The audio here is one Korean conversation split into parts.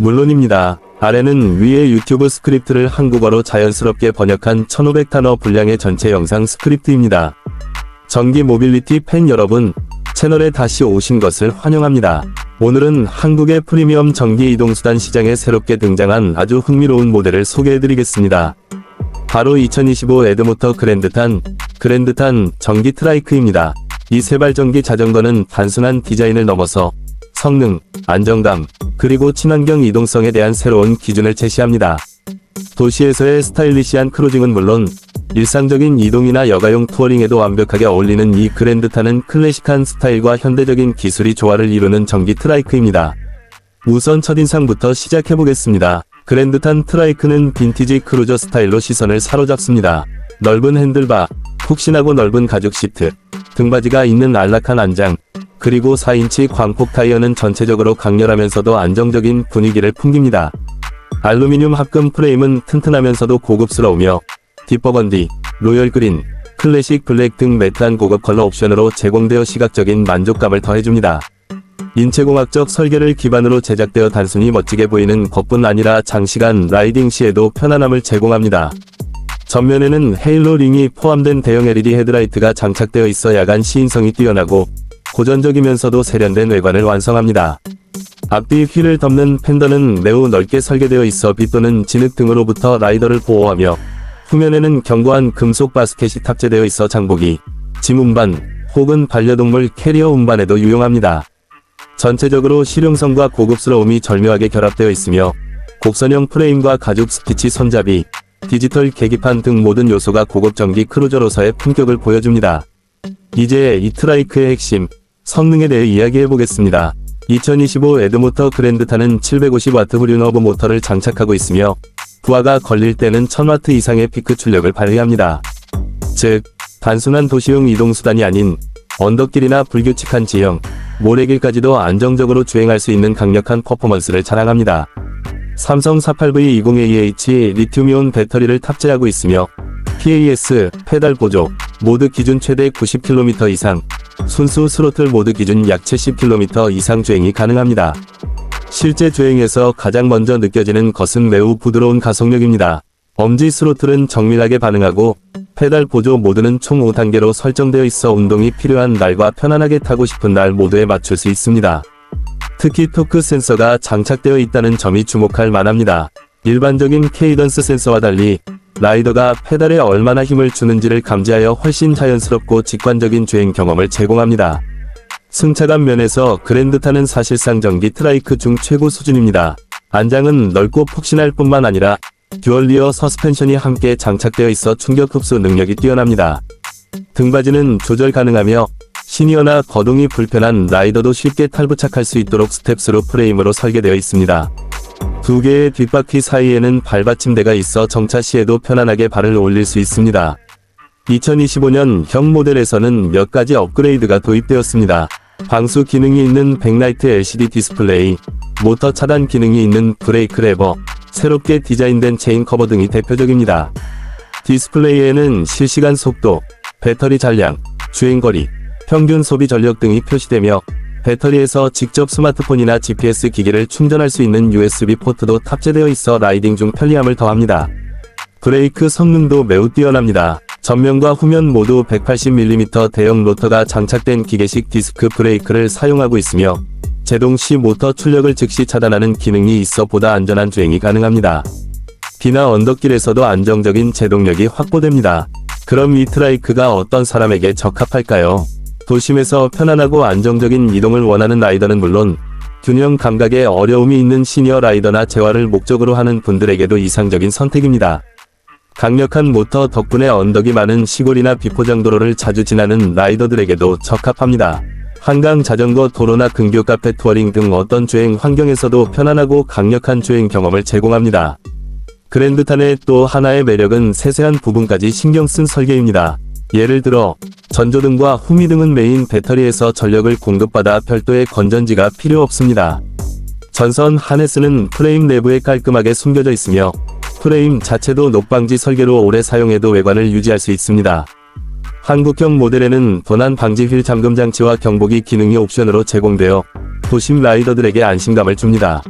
물론입니다. 아래는 위의 유튜브 스크립트를 한국어로 자연스럽게 번역한 1500단어 분량의 전체 영상 스크립트입니다. 전기 모빌리티 팬 여러분, 채널에 다시 오신 것을 환영합니다. 오늘은 한국의 프리미엄 전기 이동수단 시장에 새롭게 등장한 아주 흥미로운 모델을 소개해드리겠습니다. 바로 2025 에드모터 그랜드탄, 그랜드탄 전기 트라이크입니다. 이 세발전기 자전거는 단순한 디자인을 넘어서 성능, 안정감, 그리고 친환경 이동성에 대한 새로운 기준을 제시합니다. 도시에서의 스타일리시한 크루징은 물론 일상적인 이동이나 여가용 투어링에도 완벽하게 어울리는 이 그랜드타는 클래식한 스타일과 현대적인 기술이 조화를 이루는 전기 트라이크입니다. 우선 첫인상부터 시작해보겠습니다. 그랜드탄 트라이크는 빈티지 크루저 스타일로 시선을 사로잡습니다. 넓은 핸들바, 푹신하고 넓은 가죽 시트, 등받이가 있는 안락한 안장, 그리고 4인치 광폭 타이어는 전체적으로 강렬하면서도 안정적인 분위기를 풍깁니다. 알루미늄 합금 프레임은 튼튼하면서도 고급스러우며 딥버건디, 로열 그린, 클래식 블랙 등 매트한 고급 컬러 옵션으로 제공되어 시각적인 만족감을 더해줍니다. 인체공학적 설계를 기반으로 제작되어 단순히 멋지게 보이는 것뿐 아니라 장시간 라이딩 시에도 편안함을 제공합니다. 전면에는 헤일로 링이 포함된 대형 LED 헤드라이트가 장착되어 있어 야간 시인성이 뛰어나고 고전적이면서도 세련된 외관을 완성합니다. 앞뒤 휠을 덮는 팬더는 매우 넓게 설계되어 있어 빛 또는 진흙 등으로부터 라이더를 보호하며 후면에는 견고한 금속 바스켓이 탑재되어 있어 장보기, 짐 운반 혹은 반려동물 캐리어 운반에도 유용합니다. 전체적으로 실용성과 고급스러움이 절묘하게 결합되어 있으며 곡선형 프레임과 가죽 스티치 손잡이, 디지털 계기판 등 모든 요소가 고급 전기 크루저로서의 품격을 보여줍니다. 이제 이 트라이크의 핵심, 성능에 대해 이야기해 보겠습니다. 2025 에드모터 그랜드타는 750W 브륜어브 모터를 장착하고 있으며 부하가 걸릴 때는 1000W 이상의 피크 출력을 발휘합니다. 즉, 단순한 도시용 이동수단이 아닌 언덕길이나 불규칙한 지형, 모래길까지도 안정적으로 주행할 수 있는 강력한 퍼포먼스를 자랑합니다. 삼성 48V20AH 리튬이온 배터리를 탑재하고 있으며 PAS, 페달 보조, 모드 기준 최대 90km 이상, 순수 스로틀 모드 기준 약 70km 이상 주행이 가능합니다. 실제 주행에서 가장 먼저 느껴지는 것은 매우 부드러운 가속력입니다. 엄지 스로틀은 정밀하게 반응하고 페달 보조 모드는 총 5단계로 설정되어 있어 운동이 필요한 날과 편안하게 타고 싶은 날 모두에 맞출 수 있습니다. 특히 토크 센서가 장착되어 있다는 점이 주목할 만합니다. 일반적인 케이던스 센서와 달리 라이더가 페달에 얼마나 힘을 주는지를 감지하여 훨씬 자연스럽고 직관적인 주행 경험을 제공합니다. 승차감 면에서 그랜드타는 사실상 전기 트라이크 중 최고 수준입니다. 안장은 넓고 폭신할 뿐만 아니라 듀얼 리어 서스펜션이 함께 장착되어 있어 충격 흡수 능력이 뛰어납니다. 등받이는 조절 가능하며 시니어나 거동이 불편한 라이더도 쉽게 탈부착할 수 있도록 스텝스로 프레임으로 설계되어 있습니다. 두 개의 뒷바퀴 사이에는 발받침대가 있어 정차 시에도 편안하게 발을 올릴 수 있습니다. 2025년 형 모델에서는 몇 가지 업그레이드가 도입되었습니다. 방수 기능이 있는 백라이트 LCD 디스플레이, 모터 차단 기능이 있는 브레이크 레버, 새롭게 디자인된 체인 커버 등이 대표적입니다. 디스플레이에는 실시간 속도, 배터리 잔량, 주행거리, 평균 소비 전력 등이 표시되며 배터리에서 직접 스마트폰이나 GPS 기기를 충전할 수 있는 USB 포트도 탑재되어 있어 라이딩 중 편리함을 더합니다. 브레이크 성능도 매우 뛰어납니다. 전면과 후면 모두 180mm 대형 로터가 장착된 기계식 디스크 브레이크를 사용하고 있으며 제동 시 모터 출력을 즉시 차단하는 기능이 있어 보다 안전한 주행이 가능합니다. 비나 언덕길에서도 안정적인 제동력이 확보됩니다. 그럼 이 트라이크가 어떤 사람에게 적합할까요? 도심에서 편안하고 안정적인 이동을 원하는 라이더는 물론 균형 감각에 어려움이 있는 시니어 라이더나 재활을 목적으로 하는 분들에게도 이상적인 선택입니다. 강력한 모터 덕분에 언덕이 많은 시골이나 비포장도로를 자주 지나는 라이더들에게도 적합합니다. 한강 자전거 도로나 근교 카페 투어링 등 어떤 주행 환경에서도 편안하고 강력한 주행 경험을 제공합니다. 그랜드탄의 또 하나의 매력은 세세한 부분까지 신경 쓴 설계입니다. 예를 들어 전조등과 후미등은 메인 배터리에서 전력을 공급받아 별도의 건전지가 필요 없습니다. 전선 하네스는 프레임 내부에 깔끔하게 숨겨져 있으며 프레임 자체도 녹방지 설계로 오래 사용해도 외관을 유지할 수 있습니다. 한국형 모델에는 도난 방지 휠 잠금 장치와 경보기 기능이 옵션으로 제공되어 도심 라이더들에게 안심감을 줍니다.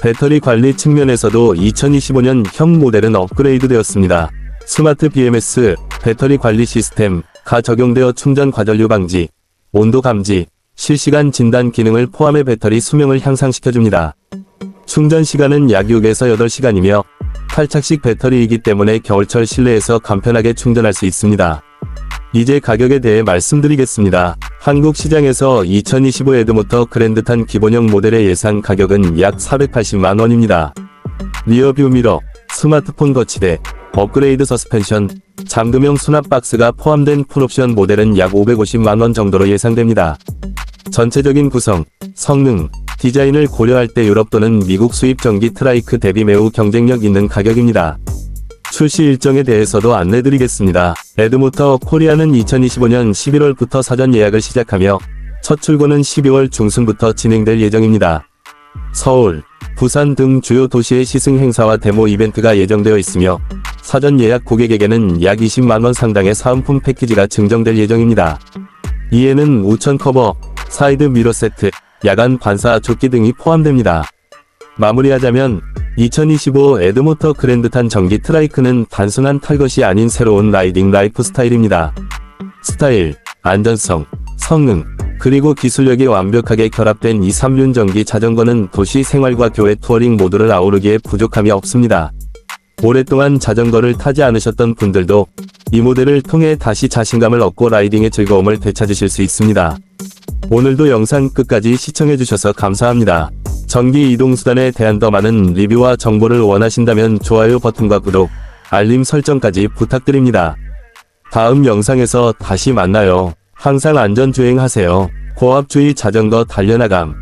배터리 관리 측면에서도 2025년 형 모델은 업그레이드 되었습니다. 스마트 BMS, 배터리 관리 시스템, 가 적용되어 충전 과전류 방지, 온도 감지, 실시간 진단 기능을 포함해 배터리 수명을 향상시켜줍니다. 충전 시간은 약 6에서 8시간이며 탈착식 배터리이기 때문에 겨울철 실내에서 간편하게 충전할 수 있습니다. 이제 가격에 대해 말씀드리겠습니다. 한국 시장에서 2025 에드모터 그랜드탄 기본형 모델의 예상 가격은 약 480만 원입니다. 리어뷰 미러, 스마트폰 거치대, 업그레이드 서스펜션, 잠금형 수납 박스가 포함된 풀옵션 모델은 약 550만 원 정도로 예상됩니다. 전체적인 구성, 성능, 디자인을 고려할 때 유럽 또는 미국 수입 전기 트라이크 대비 매우 경쟁력 있는 가격입니다. 출시 일정에 대해서도 안내드리겠습니다. 에드모터 코리아는 2025년 11월부터 사전 예약을 시작하며 첫 출고는 12월 중순부터 진행될 예정입니다. 서울, 부산 등 주요 도시의 시승 행사와 데모 이벤트가 예정되어 있으며 사전 예약 고객에게는 약 20만원 상당의 사은품 패키지가 증정될 예정입니다. 이에는 우천 커버, 사이드 미러 세트, 야간 반사 조끼 등이 포함됩니다. 마무리하자면 2025 에드모터 그랜드탄 전기 트라이크는 단순한 탈 것이 아닌 새로운 라이딩 라이프 스타일입니다. 스타일, 안전성, 성능, 그리고 기술력이 완벽하게 결합된 이 3륜 전기 자전거는 도시 생활과 교외 투어링 모두를 아우르기에 부족함이 없습니다. 오랫동안 자전거를 타지 않으셨던 분들도 이 모델을 통해 다시 자신감을 얻고 라이딩의 즐거움을 되찾으실 수 있습니다. 오늘도 영상 끝까지 시청해주셔서 감사합니다. 전기 이동수단에 대한 더 많은 리뷰와 정보를 원하신다면 좋아요 버튼과 구독, 알림 설정까지 부탁드립니다. 다음 영상에서 다시 만나요. 항상 안전주행하세요. 고압주의 자전거 달려나감.